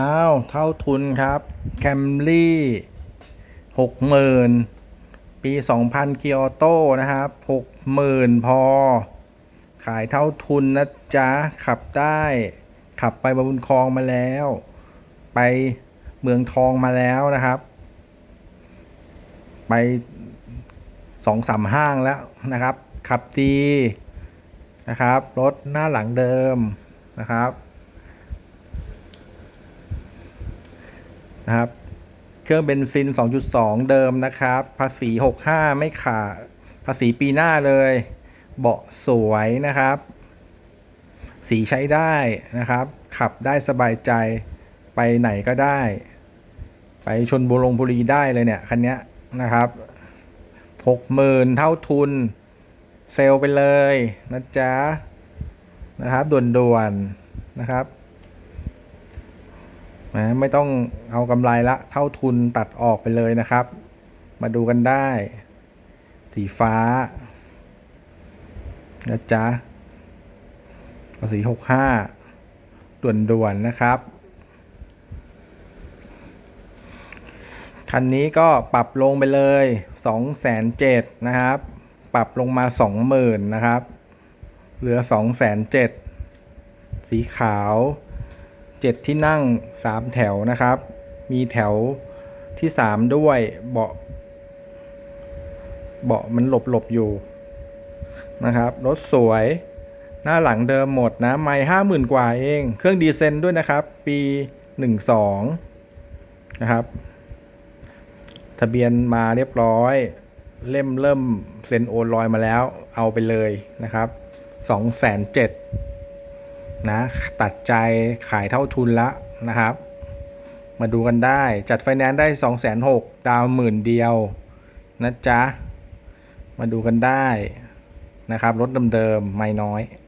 อ้าว เท่าทุนครับ แคมรี่หกหมื่นปี2000เกียร์โต้นะครับหกหมื่นพอ ขายเท่าทุนนะจ๊ะ ขับได้ ขับไปบนคลองมาแล้ว ไปเมืองทองมาแล้วนะครับ ไปสองสามห้างแล้วนะครับ ขับดีนะครับ รถหน้าหลังเดิมนะครับ นะครับ เครื่องเบนซิน 2.2 เดิมนะครับ ภาษี 65 ไม่ขาด ภาษีปีหน้าเลย เบาะสวยนะครับ สีใช้ได้นะครับ ขับได้สบายใจ ไปไหนก็ได้ ไปชนบุรงบุรีได้เลยเนี่ย คันนี้นะครับ 60,000 เท่าทุน เซลไปเลยนะจ๊ะนะครับด่วนๆนะครับ นะไม่ต้องเอากำไรละ เท่าทุนตัดออกไปเลยนะครับ มาดูกันได้ สีฟ้านะจ๊ะภาษีหกห้าด่วนๆนะครับ คันนี้ก็ปรับลงไปเลย2องแสนเจ็ดนะครับ ปรับลงมา20,000นะครับ เหลือ2องแสนเจ็ดสีขาว 7 ที่นั่ง 3 แถวนะครับ มีแถวที่ 3 ด้วยเบาะเบาะมันหลบหลบอยู่นะครับ รถสวยหน้าหลังเดิมหมดนะ ไม่ห้าหมื่นกว่าเอง เครื่องดีเซนด้วยนะครับ ปี 12 นะครับ ทะเบียนมาเรียบร้อย เล่มเริ่มเซ็นโอนลอยมาแล้ว เอาไปเลยนะครับ2 0 0 0 0 นะตัดใจขายเท่าทุนละนะครับ มาดูกันได้จัดไฟแนนซ์ได้ 2 6 0 0 0ดาวหมื่นเดียวนะจ๊ะ มาดูกันได้นะครับ รถเดิมๆไม่น้อย